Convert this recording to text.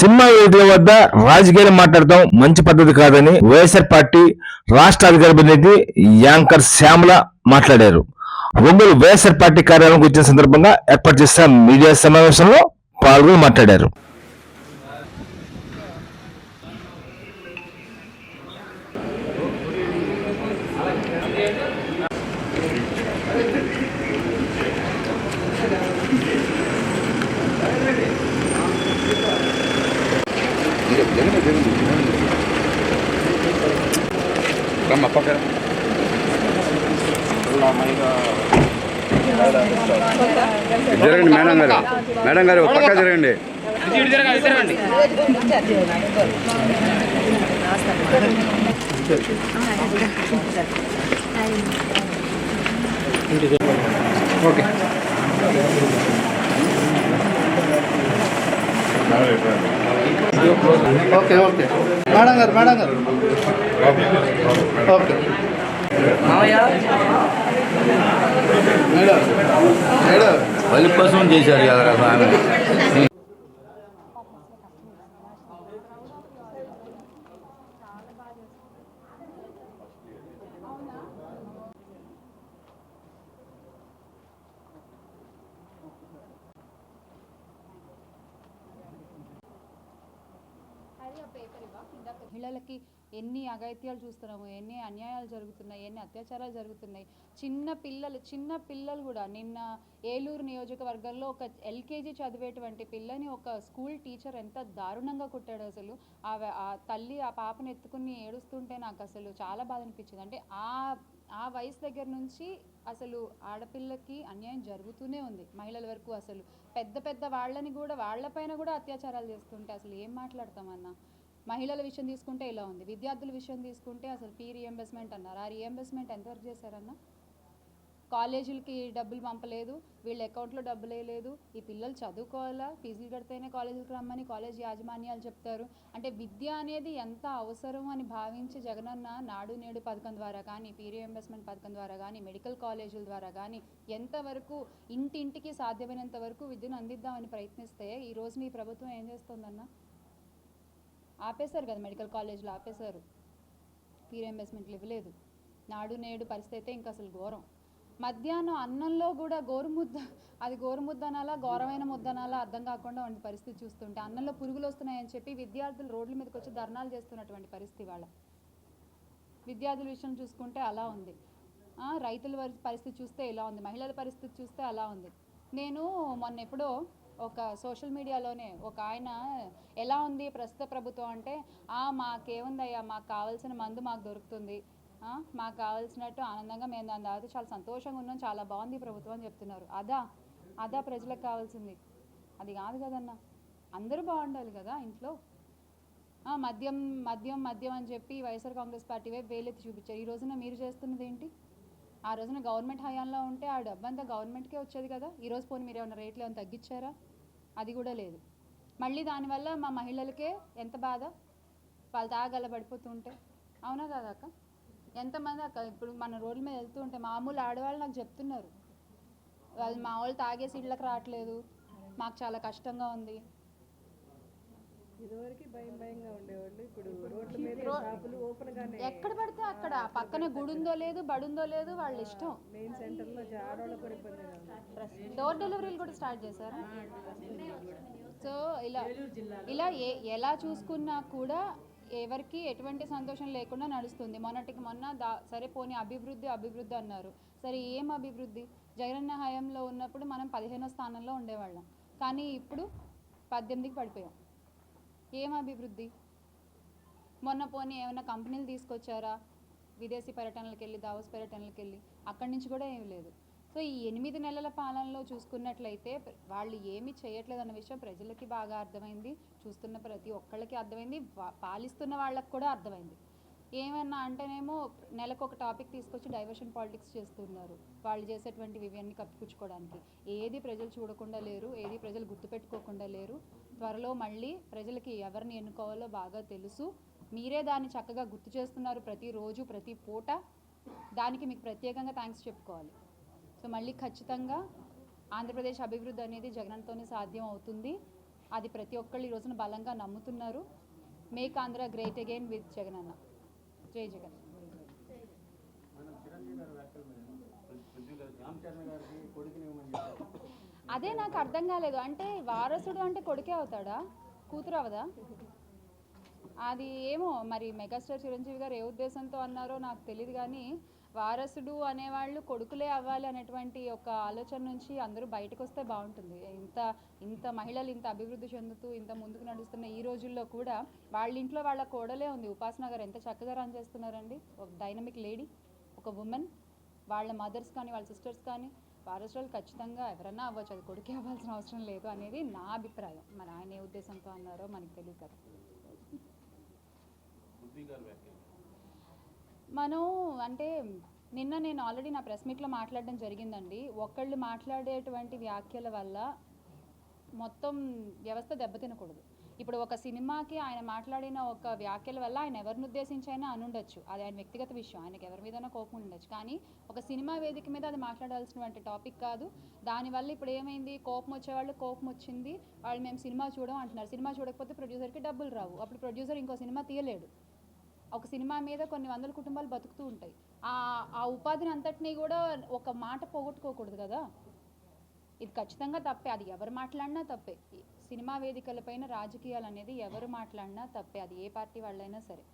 Cinema వేదికల వద్ద రాజకీయాలు మాట్లాడటం మంచి పద్ధతి కాదని వైఎస్ఆర్ పార్టీ రాష్ట్ర అధికార ప్రతినిధి యాంకర్ శ్యామల మాట్లాడారు. ఒంగోలు వైఎస్ఆర్ పార్టీ కార్యాలయంకి వచ్చిన సందర్భంగా ఏర్పాటు చేసిన మీడియా సమావేశంలో పాల్గొని మాట్లాడారు. రమ్మ పక్కన జరగండి మేడం గారు. మేడం గారు పక్క జరగండి. ఓకే. Okay okay. మేడం గారు మేడం గారు. ఓకే. Madam madam. వలి కోసం చేశారు కదా మహిళలకి ఎన్ని అగైత్యాలు చూస్తున్నాము ఎన్ని అన్యాయాలు జరుగుతున్నాయి ఎన్ని అత్యాచారాలు జరుగుతున్నాయి. చిన్న పిల్లలు చిన్న పిల్లలు కూడా నిన్న ఏలూరు నియోజకవర్గంలో ఒక ఎల్కేజీ చదివేటువంటి పిల్లని ఒక స్కూల్ టీచర్ ఎంత దారుణంగా కొట్టాడు అసలు. ఆ ఆ తల్లి ఆ పాపను ఎత్తుకుని ఏడుస్తుంటే నాకు అసలు చాలా బాధ అనిపించింది. అంటే ఆ ఆ వయసు దగ్గర నుంచి అసలు ఆడపిల్లకి అన్యాయం జరుగుతూనే ఉంది మహిళల వరకు అసలు. పెద్ద పెద్ద వాళ్ళని కూడా వాళ్ళపైన కూడా అత్యాచారాలు చేస్తుంటే అసలు ఏం మాట్లాడతామన్నా మహిళల విషయం తీసుకుంటే ఇలా ఉంది. విద్యార్థుల విషయం తీసుకుంటే అసలు ఫీ రియంబర్స్మెంట్ అన్నారు. ఆ రియంబర్స్మెంట్ ఎంతవరకు చేశారన్నా? కాలేజీలకి డబ్బులు పంపలేదు వీళ్ళ అకౌంట్లో డబ్బులు వేయలేదు ఈ పిల్లలు చదువుకోవాలా? ఫీజులు కడితేనే కాలేజీలకు రమ్మని కాలేజ్ యాజమాన్యాలు చెప్తారు. అంటే విద్య అనేది ఎంత అవసరం అని భావించి జగనన్న నాడు నేడు పథకం ద్వారా కానీ ఫీ రియంబర్స్మెంట్ పథకం ద్వారా కానీ మెడికల్ కాలేజీల ద్వారా కానీ ఎంతవరకు ఇంటింటికి సాధ్యమైనంత వరకు విద్యను అందిద్దామని ప్రయత్నిస్తే ఈ రోజు మీ ప్రభుత్వం ఏం చేస్తుందన్న? ఆపేశారు కదా మెడికల్ కాలేజీలు ఆపేశారు. ఫీ రియంబర్స్మెంట్లు ఇవ్వలేదు. నాడు నేడు పరిస్థితి అయితే ఇంకా అసలు ఘోరం. మధ్యాహ్నం అన్నంలో కూడా గోరుముద్ద అది గోరుముద్ద అనాలా ఘోరమైన ముద్ద అనాలా అర్థం కాకుండా ఉండే పరిస్థితి చూస్తుంటే అన్నంలో పురుగులు వస్తున్నాయని చెప్పి విద్యార్థులు రోడ్ల మీదకి వచ్చి ధర్నాలు చేస్తున్నటువంటి పరిస్థితి వాళ్ళ. విద్యార్థుల విషయం చూసుకుంటే అలా ఉంది. రైతుల వరి- పరిస్థితి చూస్తే ఇలా ఉంది. మహిళల పరిస్థితి చూస్తే అలా ఉంది. నేను మొన్న ఎప్పుడో ఒక సోషల్ మీడియాలోనే ఒక ఆయన ఎలా ఉంది ప్రస్తుత ప్రభుత్వం అంటే మాకేముందయ్యా మాకు కావాల్సిన మందు మాకు దొరుకుతుంది. మాకు కావాల్సినట్టు ఆనందంగా మేము దాని తర్వాత చాలా సంతోషంగా ఉన్నాం చాలా బాగుంది ప్రభుత్వం అని చెప్తున్నారు. అదా అదా ప్రజలకు కావాల్సింది. అది కాదు కదన్నా. అందరూ బాగుండాలి కదా ఇంట్లో. మద్యం మద్యం మద్యం అని చెప్పి వైఎస్ఆర్ కాంగ్రెస్ పార్టీ వైపు వేలెత్తి చూపించారు. ఈ రోజున మీరు చేస్తున్నది ఏంటి? ఆ రోజున గవర్నమెంట్ హయాంలో ఉంటే ఆ డబ్బంతా గవర్నమెంట్కే వచ్చేది కదా. ఈ రోజు పోనీ మీరు ఏమైనా రేట్లు ఏమైనా తగ్గించారా? అది కూడా లేదు. మళ్ళీ దానివల్ల మా మహిళలకే ఎంత బాధ? వాళ్ళు తాగల పడిపోతుంటే అవునా కదా అక్క? ఎంతమంది అక్క ఇప్పుడు మన రోడ్ల మీద వెళ్తూ ఉంటే మామూలు ఆడవాళ్ళు నాకు చెప్తున్నారు. వాళ్ళు మా వాళ్ళు తాగేసి ఇళ్ళకి రావట్లేదు. మాకు చాలా కష్టంగా ఉంది. ఇదివరకు భయం భయంగా ఉండేవాళ్ళు. ఇప్పుడు రోడ్ల మీద షాపులు ఓపెన్ గానే ఎక్కడ పడితే అక్కడ పక్కన గుడి ఉందో లేదు బడుందో లేదు వాళ్ళ ఇష్టం. మెయిన్ సెంటర్లో ఆడవాళ్ళకు కూడా ఇబ్బందిగా ఉంది డోర్ డెలివరీలు కూడా స్టార్ట్ చేశారా? సో ఇలా ఇలా ఏ ఎలా చూసుకున్నా కూడా ఎవరికి ఎటువంటి సంతోషం లేకుండా నడుస్తుంది. మొన్నటికి మొన్న దా సరే పోనీ అభివృద్ధి అభివృద్ధి అన్నారు. సరే ఏం అభివృద్ధి? జగనన్న హయాంలో ఉన్నప్పుడు మనం పదిహేనో స్థానంలో ఉండేవాళ్ళం. కానీ ఇప్పుడు పద్దెనిమిదికి పడిపోయాం. ఏం అభివృద్ధి? మొన్న పోనీ ఏమైనా కంపెనీలు తీసుకొచ్చారా? విదేశీ పర్యటనలకు వెళ్ళి దావోస్ పర్యటనలకు వెళ్ళి అక్కడి నుంచి కూడా ఏమీ లేదు. సో ఈ ఎనిమిది నెలల పాలనలో చూసుకున్నట్లయితే వాళ్ళు ఏమి చేయట్లేదు అన్న విషయం ప్రజలకి బాగా అర్థమైంది. చూస్తున్న ప్రతి ఒక్కళ్ళకి అర్థమైంది. పాలిస్తున్న వాళ్ళకి కూడా అర్థమైంది. ఏమన్నా అంటేనేమో నెలకు ఒక టాపిక్ తీసుకొచ్చి డైవర్షన్ పాలిటిక్స్ చేస్తున్నారు. వాళ్ళు చేసేటువంటి ఇవన్నీ కప్పిపుచ్చుకోవడానికి. ఏది ప్రజలు చూడకుండా లేరు ఏది ప్రజలు గుర్తుపెట్టుకోకుండా లేరు. త్వరలో మళ్ళీ ప్రజలకి ఎవరిని ఎన్నుకోవాలో బాగా తెలుసు. మీరే దాన్ని చక్కగా గుర్తు చేస్తున్నారు. ప్రతిరోజు ప్రతి పూట దానికి మీకు ప్రత్యేకంగా థ్యాంక్స్ చెప్పుకోవాలి. సో మళ్ళీ ఖచ్చితంగా ఆంధ్రప్రదేశ్ అభివృద్ధి అనేది జగనంతోనే సాధ్యం అవుతుంది. అది ప్రతి ఒక్కళ్ళు ఈ రోజున బలంగా నమ్ముతున్నారు. Make Andhra great again with Jagan అన్న జై జగన్ అదే నాకు అర్థం కాలేదు. అంటే వారసుడు అంటే కొడుకే అవుతాడా? కూతురు అవదా? అది ఏమో మరి మెగాస్టార్ చిరంజీవి గారు ఏ ఉద్దేశంతో అన్నారో నాకు తెలియదు కానీ వారసుడు అనేవాళ్ళు కొడుకులే అవ్వాలి అనేటువంటి ఒక ఆలోచన నుంచి అందరూ బయటకు వస్తే బాగుంటుంది. ఇంత ఇంత మహిళలు ఇంత అభివృద్ధి చెందుతూ ఇంత ముందుకు నడుస్తున్న ఈ రోజుల్లో కూడా వాళ్ళ ఇంట్లో వాళ్ళ కోడలే ఉంది. ఉపాసన గారు ఎంత చక్కగా రన్ చేస్తున్నారండి. ఒక డైనమిక్ లేడీ ఒక ఉమెన్ వాళ్ళ మదర్స్ కానీ వాళ్ళ సిస్టర్స్ కానీ వారసులు ఖచ్చితంగా ఎవరన్నా అవ్వచ్చు. అది కొడుకే అవ్వాల్సిన అవసరం లేదు అనేది నా అభిప్రాయం. మరి ఆయన ఏ ఉద్దేశంతో అన్నారో మనకు తెలియదు కదా. మనం అంటే నిన్న నేను ఆల్రెడీ నా ప్రెస్ మీట్లో మాట్లాడడం జరిగిందండి. ఒకళ్ళు మాట్లాడేటువంటి వ్యాఖ్యల వల్ల మొత్తం వ్యవస్థ దెబ్బతినకూడదు. ఇప్పుడు ఒక సినిమాకి ఆయన మాట్లాడిన ఒక వ్యాఖ్యల వల్ల ఆయన ఎవరిని ఉద్దేశించి అయినా అనుండొచ్చు అది ఆయన వ్యక్తిగత విషయం. ఆయనకి ఎవరి మీదైనా కోపం ఉండొచ్చు. కానీ ఒక సినిమా వేదిక మీద అది మాట్లాడాల్సినటువంటి టాపిక్ కాదు. దానివల్ల ఇప్పుడు ఏమైంది? కోపం వచ్చేవాళ్ళు కోపం వచ్చింది. వాళ్ళు మేము సినిమా చూడం అంటున్నారు. సినిమా చూడకపోతే ప్రొడ్యూసర్కి డబ్బులు రావు. అప్పుడు ప్రొడ్యూసర్ ఇంకో సినిమా తీయలేడు. ఒక సినిమా మీద కొన్ని వందల కుటుంబాలు బతుకుతూ ఉంటాయి. ఆ ఆ ఉపాధిని అంతటినీ కూడా ఒక మాట పోగొట్టుకోకూడదు కదా? ఇది ఖచ్చితంగా తప్పే. అది ఎవరు మాట్లాడినా తప్పే. సినిమా వేదికలపైన రాజకీయాలు అనేది ఎవరు మాట్లాడినా తప్పే. అది ఏ పార్టీ వాళ్ళైనా సరే.